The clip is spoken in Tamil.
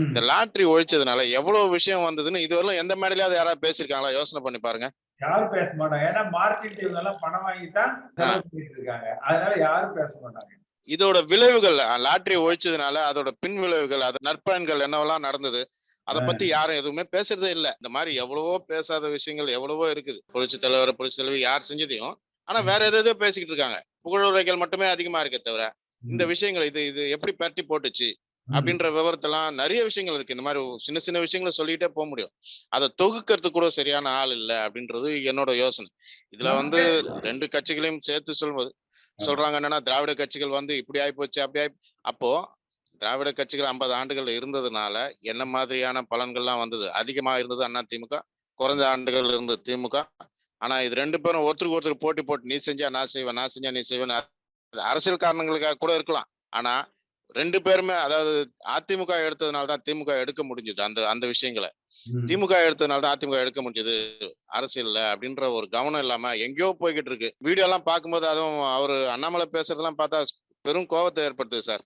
இந்த லாட்டரி ஒழிச்சதுனால எவ்வளவு விஷயம் வந்ததுன்னு இதுவரையிலும் எந்த மேடையிலாவது யாராவது பேசியிருக்காங்களா? யோசனை பண்ணி பாருங்க. யாரும் பேச மாட்டாங்க. ஏன்னா மார்க்கெட் இவங்க எல்லாம் பணம் வாங்கித்தான் இருக்காங்க. அதனால யாரும் பேச மாட்டாங்க. இதோட விளைவுகள் லாட்டரி ஒழிச்சதுனால அதோட பின் விளைவுகள் அது நற்பயன்கள் என்னவெல்லாம் நடந்தது அத. பத்தி யாரும் எதுவுமே பேசுறதே இல்ல. இந்த மாதிரி எவ்வளவோ பேசாத விஷயங்கள் எவ்வளவோ இருக்குது. புரட்சி தலைவர் புரட்சி தலைவர் யார் செஞ்சதையும் ஆனா வேற எதோ பேசிக்கிட்டு இருக்காங்க. புகழுரைகள் மட்டுமே அதிகமா இருக்கே தவிர இந்த விஷயங்கள் இது இது எப்படி பரட்டி போட்டுச்சு. அப்படின்ற விவரத்தெல்லாம் நிறைய விஷயங்கள் இருக்கு. இந்த மாதிரி சின்ன சின்ன விஷயங்களை சொல்லிட்டே போக முடியும். அதை தொகுக்கிறதுக்கு கூட சரியான ஆள் இல்ல அப்படின்றது என்னோட யோசனை. இதுல வந்து. ரெண்டு கட்சிகளையும் சேர்த்து சொல்லும்போது சொல்றாங்க என்னன்னா திராவிட கட்சிகள் வந்து இப்படி ஆயிப்போச்சு அப்படி ஆயி அப்போ திராவிட கட்சிகள் ஐம்பது ஆண்டுகள் இருந்ததுனால என்ன மாதிரியான பலன்கள்லாம் வந்தது? அதிகமா இருந்தது அண்ணா திமுக குறைந்த ஆண்டுகள் இருந்தது திமுக. ஆனா இது ரெண்டு பேரும் ஒருத்தருக்கு ஒருத்தர் போட்டி போட்டு நீ செஞ்சா நான் செய்வேன் நான் செஞ்சா நீ செய்வேன் அரசியல் காரணங்களுக்காக கூட இருக்கலாம். ஆனா ரெண்டு பேருமே அதாவது அதிமுக எடுத்ததுனால தான் திமுக எடுக்க முடிஞ்சது. அந்த அந்த விஷயங்களை. திமுக எடுத்ததுனால தான் அதிமுக எடுக்க முடிஞ்சது அரசியல்ல அப்படின்ற ஒரு கவனம் இல்லாம எங்கேயோ போய்கிட்டு இருக்கு. வீடியோ எல்லாம் பார்க்கும்போது அதுவும் அவரு அண்ணாமலை பேசுறதெல்லாம் பார்த்தா பெரும் கோவத்தை ஏற்படுத்துது சார்.